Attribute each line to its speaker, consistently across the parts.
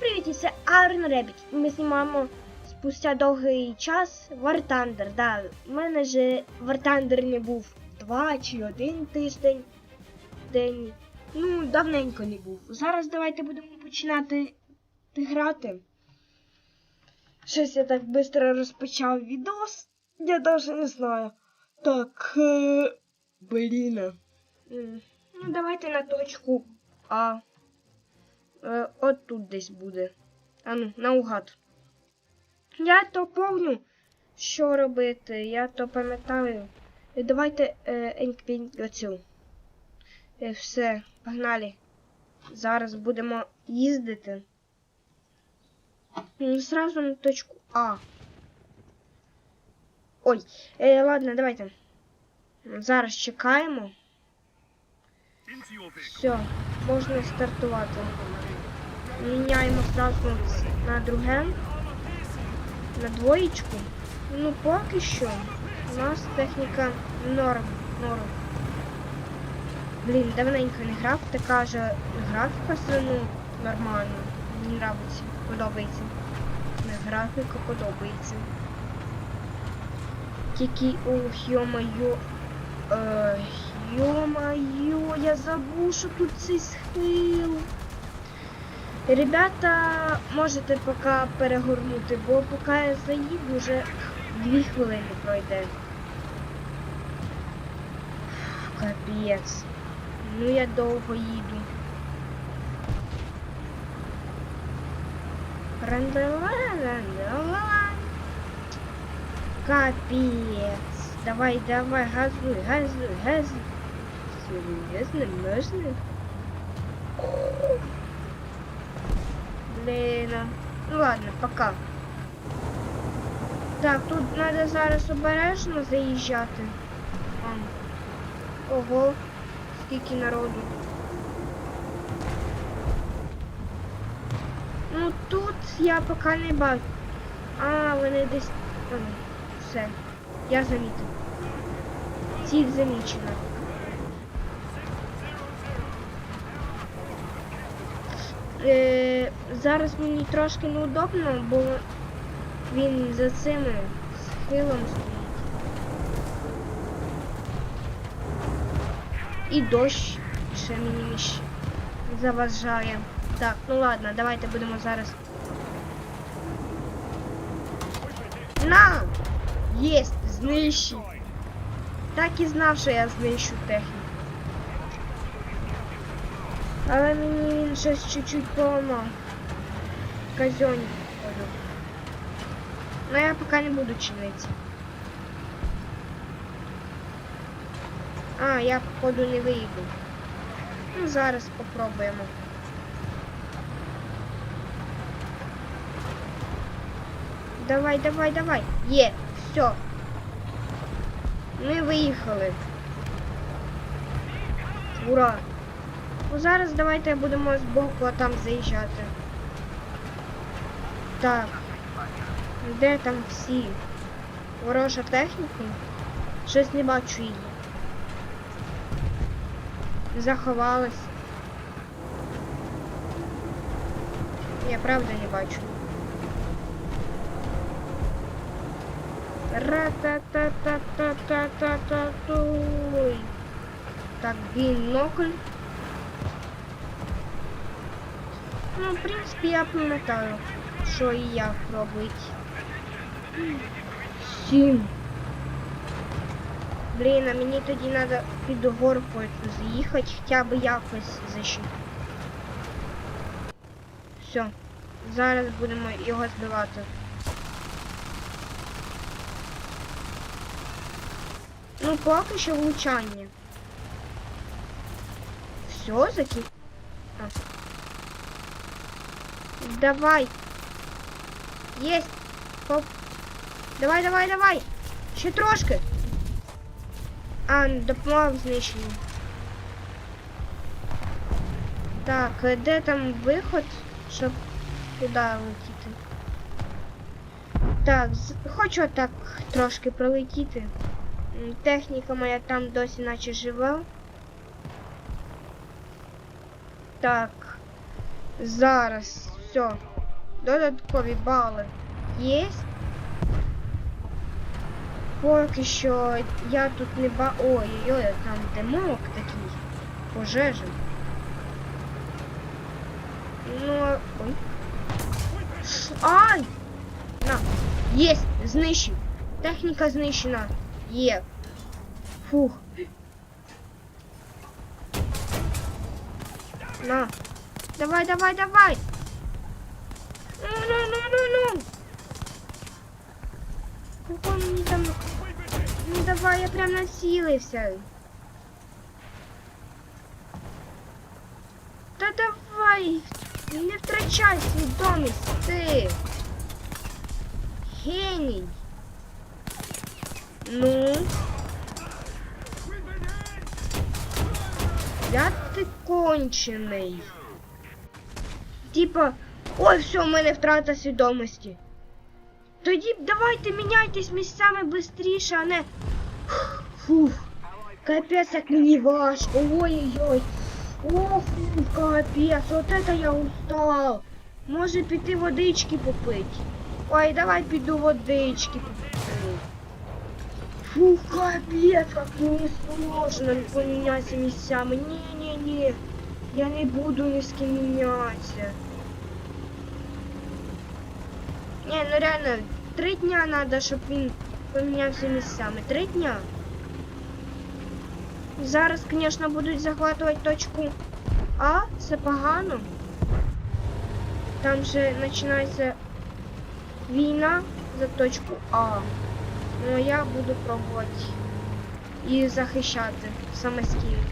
Speaker 1: привіт, це Iron Rabbit. Ми знімаємо спустя довгий час War Thunder. Да, в мене же War Thunder не був два чи один тиждень. День. Ну, давненько не був. Зараз давайте будемо починати грати. Щось я так швидко розпочав відос. Я навіть не знаю. Так. Е... Блін. Ну, давайте на точку А. Е, от тут десь буде. А ну, наугад. Я то помню, що робити, я то пам'ятаю. Е, Давайте е, еньквінькацю. Е, все, погнали. Зараз будемо їздити. М, Зразу на точку А. Ой, е, ладно, давайте. Зараз чекаємо. Все, можна стартувати. Міняємо зразу на друге. На двоєчку. Ну поки що у нас техніка норм. норм. Блін, давненько не грав, така же графіка ну, нормально. Мені подобається. Не графіка подобається. Тільки ох, йо-моє. Е, Ё-моё, я забув, що тут цей схил. Ребята, можете поки перегорнути, бо поки я заїду, вже дві хвилини пройде. Капець. Ну я довго їду. Капец. Давай, давай, газуй, газуй, газуй. Серьезно, можно? Блин. Ну ладно, пока. Так, тут надо зараз обережно заїжджати. Ого, скільки народу. Ну тут я поки не бачу. А, вони десь. Все. Я замітив. Ціль замічена. Е, зараз мені трошки неудобно, бо він за цим схилом стоїть. І дощ ще мені між заважає. Так, ну ладно, давайте будемо зараз. На! Єсть, знищив. Так і знав, що я знищу техніку. Але мені він щось чуть-чуть поламав. Казьоні, походу. Ну я поки не буду чинити. А, я походу не вийду. Ну зараз попробуємо. Давай, давай, давай. Є, все. Ми виїхали. Ура! Ну зараз давайте будемо з боку там заїжджати. Так. Де там всі? Ворожа техніка? Щось не бачу її. Заховалась. Я правда не бачу. Ра-та-та-та-та-та-та-туй. Так, бінокль. Ну, в принципі, я пам'ятаю, що і як робити. Сім. Блін, а мені тоді треба під горку заїхати, хоча б якось защити. Все. Зараз будемо його збивати. Ну, поки що влучання. Все, заки... А. Давай. Есть. Хоп. Давай, давай, давай. Ще трошки. А, допомога в знищенні. Так, е, де там виход, щоб туди летіти? Так, з- хочу так трошки пролетіти. М, Техніка моя там досі наче жива. Так. Зараз. Все. Додаткові бали є. Поки що я тут не ба. Ой-ой-ой, там димок такий. Пожежа. Ну. Ой. Ай! На. Єсть! Знищив. Техніка знищена. Є. Фух. На. Давай, давай, давай. Давай, я прям націлився. Та давай, не втрачай свідомість, ти. Геній. Ну. Я ти кончений. Типа, ой, все, в мене втрата свідомості. Тоді давайте міняйтесь місцями швидше, а не. Фух. Капець, як мені важко. Ой-ой-ой. О, фу, капець, от это я устал. Може піти водички попити. Ой, давай піду водички попити. Фу, капець, як мені сложно помінятися місцями. Ні-ні-ні. Я не буду ні з ким мінятися. Не, ну реально, три дня надо, щоб він помінявся місцями. Три дня. Зараз, звісно, будуть захватувати точку А, це погано. Там же починається війна за точку А. Ну а я буду пробувати її захищати самостійно.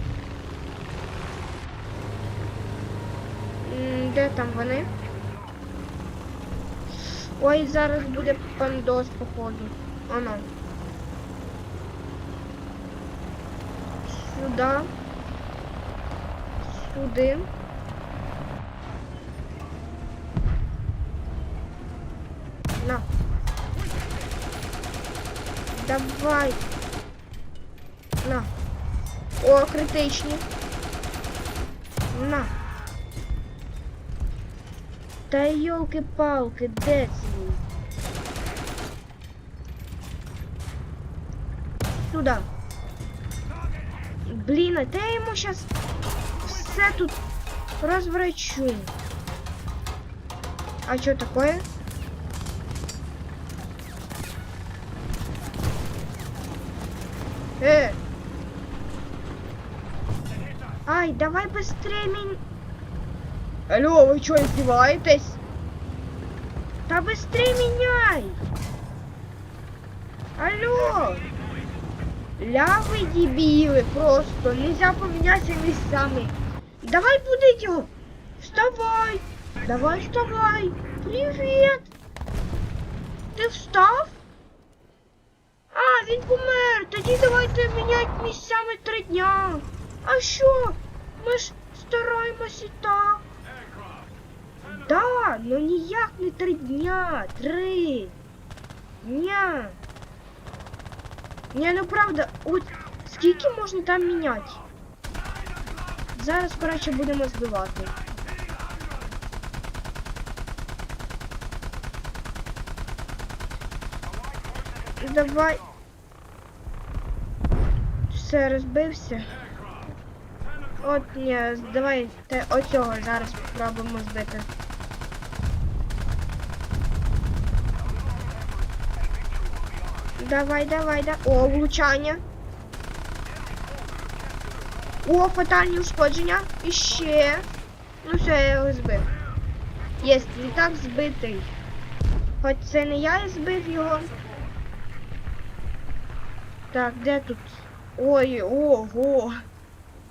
Speaker 1: М, Де там вони? Ой, зараз буде пандос, походу. Оно. Сюда. Сюди. На. Давай. На. О, критичні. На. Та йолки-палки, де це він? Сюда. Блін, а де я йому щас все тут розврачу? А що такое? Э! Ай, давай быстрее меня... Алло, вы что, издеваетесь? Да быстрее меняй! Алло! Ля вы просто, нельзя поменяться местами. Давай будить его! Вставай! Давай вставай! Привет! Ти встав? А, він помер! Тоді давайте міняти місцями три дня. А що? Ми ж стараємось і так. Да, ну ніяк не три дня, три дня. Ні, ну правда, от скільки можна там міняти? Зараз, коротше, будемо збивати. Давай. Все, розбився. От ні, давай те оцього зараз спробуємо збити. Давай, давай, да. О, влучання. О, фатальні ушкодження. І ще. Ну все, я його збив. Єсть, літак збитий. Хоч це не я збив його. Так, де тут? Ой, ого.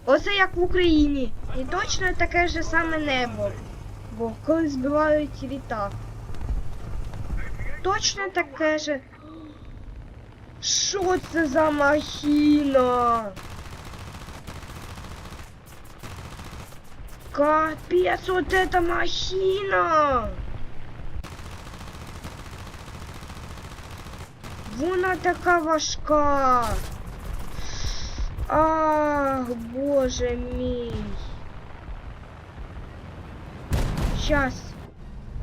Speaker 1: Оце як в Україні. І точно таке ж саме небо. Бо коли збивають літак. Точно таке же. Що це за махіна? Капец, вот это махина! Вона така важка. Ах, боже мій. Щас.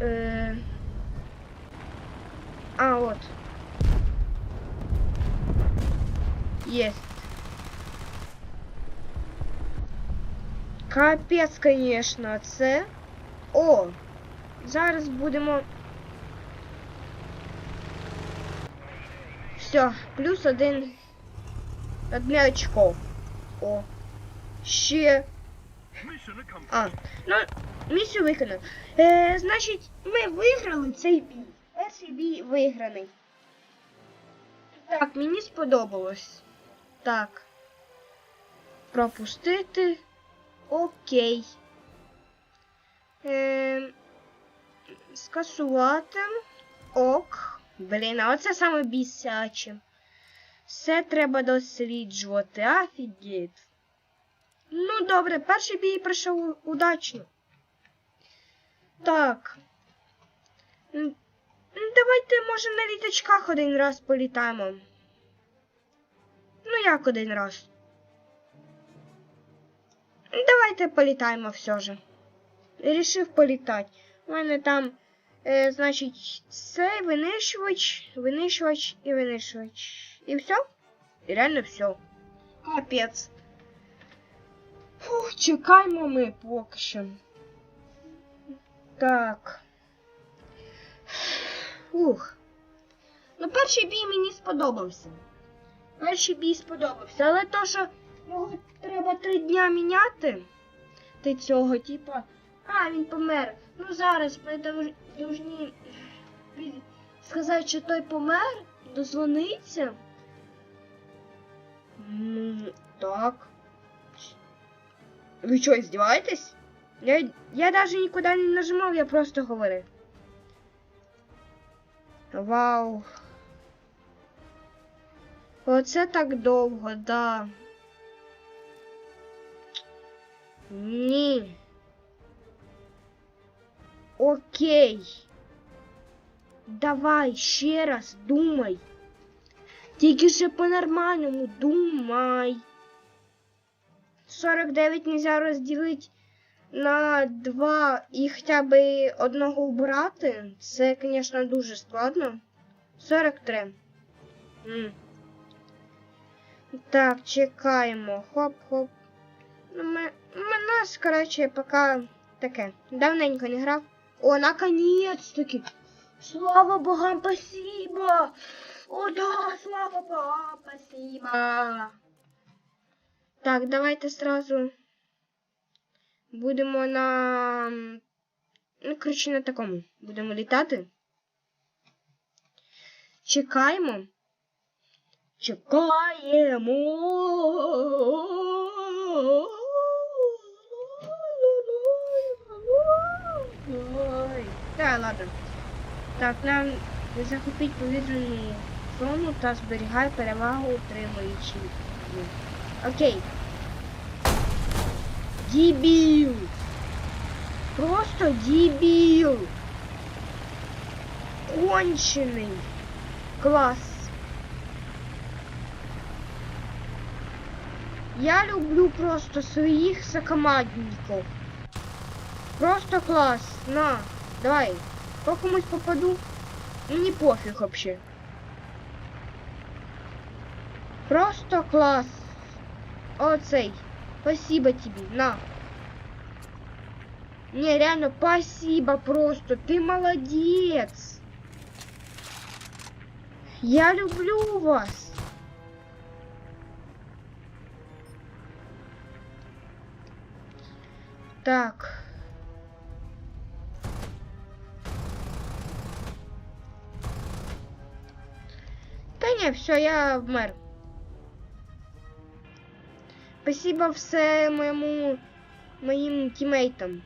Speaker 1: Е... А, от. Єсть. Капець, конечно, це. О! Зараз будемо. Все, плюс один. Одне очко. О. Ще. А, ну, місію виконано. Е, значить, ми виграли цей бій. Перший бій виграний. Так, мені сподобалось. Так. Пропустити. Окей. Е, скасувати. Ок. Блін, а оце саме бісяче. Все треба досліджувати. Офігеть. Ну, добре, перший бій пройшов удачно. Так. Давайте, може, на літачках один раз політаємо. Ну, як один раз? Давайте політаємо все же. Рішив політати. У мене там, е, значить, цей винищувач, винищувач і винищувач. І все? І реально все. Капець. Фух, чекаємо ми поки що. Так. Фух. Ну, перший бій мені сподобався. Перший бій сподобався. Але то, що його треба три дня міняти. Ти цього, типа. А, він помер. Ну зараз ми должні сказати, що той помер, дозвониться. Ну, так. Ви що, здіваєтесь? Я, я даже нікуди не нажимав, я просто говорив. Вау. Оце так довго, да. Ні. Окей. Давай ще раз думай. Тільки ще по-нормальному думай. 49 нельзя розділити на 2 і хоча б одного убрати. Це, звісно, дуже складно. 43. М. Так, чекаємо. Хоп-хоп. Ну, ми, ми нас, коротше, поки таке. Давненько не грав. О, наконец-таки! Слава богам, спасибо! О, да, слава богам, спасибо! Так, давайте сразу будемо на. Ну, коротше, на такому. Будемо літати. Чекаємо. Чекаємо. Так, ладно. Так, нам захопіть повітряну зону та зберігай перевагу утримуючи. Окей. Дебіл. Просто дебіл. Кончений. Клас. Я люблю просто своїх сокомандників. Просто клас. На, давай. По комусь попаду. Мені пофіг вообще. Просто клас. Оцей. Спасибо тебе. На. Не, реально, спасибо просто. Ты молодец. Я люблю вас. Так. Та ні, все, я вмер. Спасибо все моєму моїм тімейтам.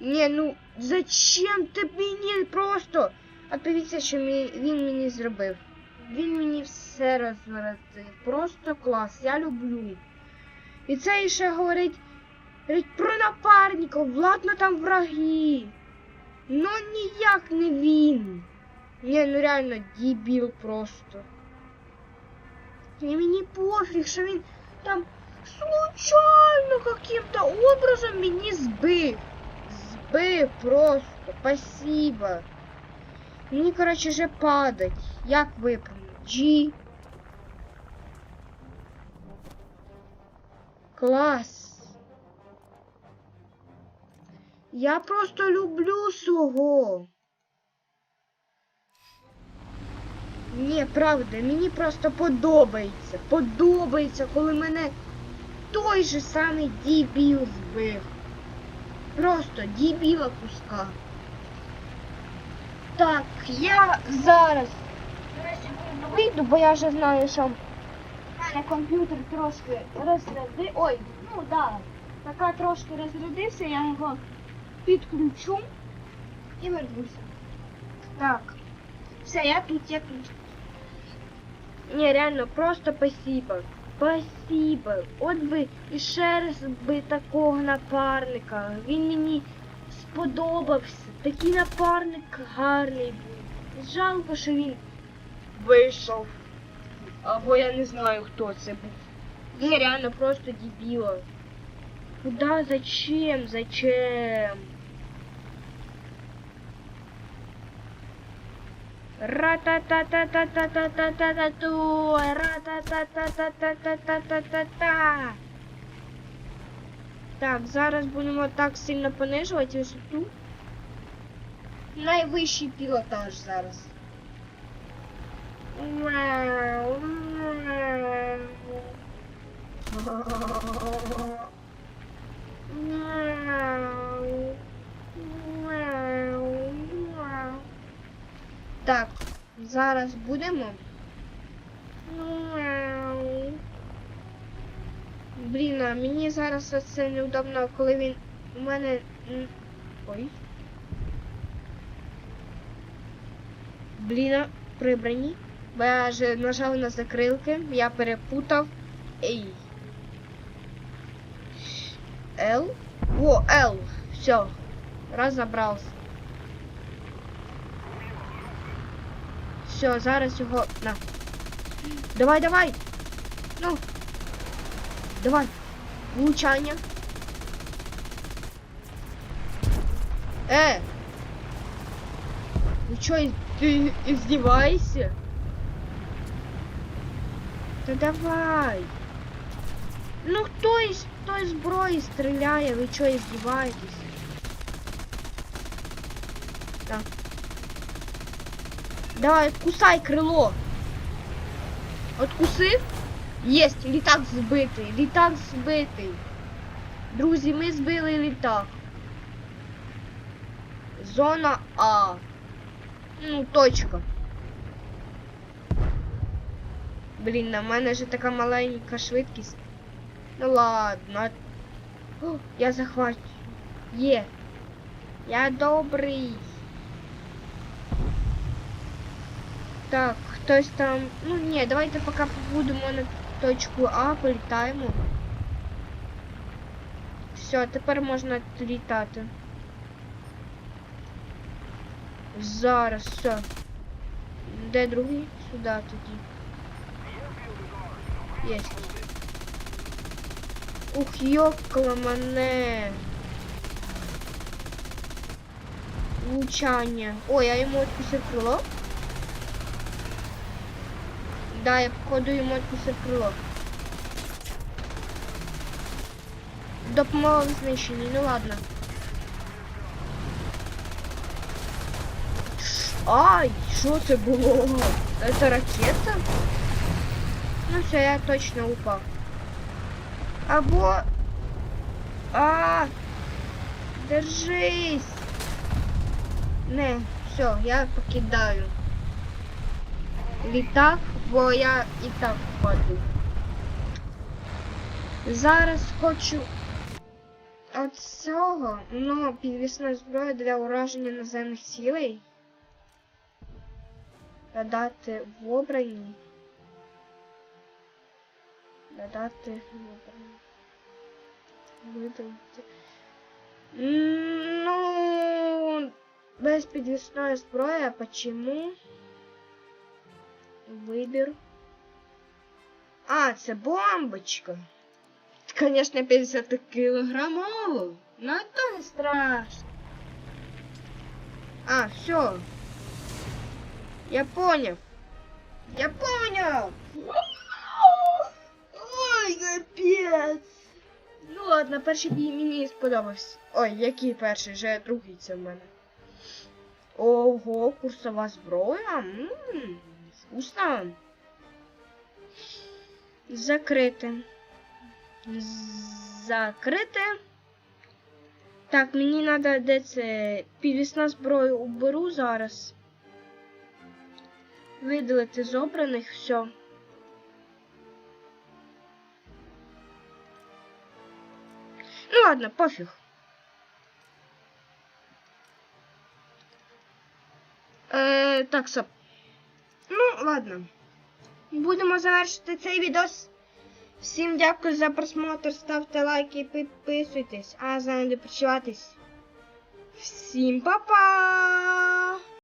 Speaker 1: Не, ну зачем ти мені просто? А подивіться, що він мені зробив. Він мені все розворотив. Просто клас, я люблю. І це ще говорить, говорить про напарників, ладно там враги. Ну ніяк не він. Не, ну реально дебіл просто. І мені пофіг, що він там случайно каким-то образом мені збив. збив просто. Спасибо. Мені, коротше, вже падать. Як випрямити? G. Клас. Я просто люблю свого. Ні, правда, мені просто подобається. Подобається, коли мене той же самий дебіл збив. Просто дебіла куска. Так, я зараз вийду, бо я вже знаю, що мене комп'ютер трошки розряди. Ой, ну да. Така трошки розрядився, я його підключу і вернуся. Так. Все, я тут, я тут. Ні, реально, просто спасибо. Спасибо. От би і ще раз би такого напарника. Він мені сподобався. Такий напарник гарний був. Жалко, що він вийшов. Або я не знаю, хто це був. Ні, реально просто дебіла. Куда? Зачем? Зачем? Ра-та-та-та-та-та-та-та-та-та-ту. Ра-та-та-та-та-та-та-та-та-та. Так, зараз будемо так сильно понижувати висоту. Найвищий пілотаж зараз. Вау, Так, зараз будемо. Блін, а мені зараз це неудобно, коли він у мене. Ой. Блін, прибрані. Бо я вже нажав на закрилки, я перепутав. Ей. Л. О, Л. Все. Розібрався. Все, зараз його. На. Давай, давай. Ну. Давай. Влучання. Э! Вы чё, ты издеваешься? Да давай. Ну хто із той зброї стріляє, ви чого издеваетесь? Так. Давай, кусай крило. Откусив? Єсть, літак збитий, літак збитий. Друзі, ми збили літак. Зона А. Ну, точка. Блін, на мене же така маленька швидкість. Ну ладно. О, я захвачу. Є. Я добрий. Так, хтось там. Ну ні, давайте поки побудемо на точку А, політаємо. Все, тепер можна літати. Зараз, все. Де другий? Сюди тоді. Єсть. Ух, йокла мене. Влучання. Ой, я йому відкусив крило. Да, я походу йому відкусив крило. Допомога в знищенні, ну ладно. Ай, що це було? Это ракета? Ну все, я точно упав. Або... А, держись. Не, все, я покидаю. Літак, бо я і так впаду. Зараз хочу от цього, ну, підвісна зброя для ураження наземних цілей. Додати в обрані. Додати в обрані. Видалити. Ну, без підвісної зброї, а почему? Вибір. А, це бомбочка. Конечно, 50 кілограмов. Ну, то не страшно. А, все. Я понял. Я понял. Ой, капець. Ну ладно, перший бій мені сподобався. Ой, який перший? Вже другий це в мене. Ого, курсова зброя. Ммм, вкусно. Закрити. Закрити. Так, мені треба де це зброя уберу зараз. Видалити з обраних все. Ну ладно, пофіг. Е, так, стоп. Ладно. Будемо завершити цей відос. Всім дякую за просмотр. Ставте лайки, підписуйтесь, а за не. Всім па-па!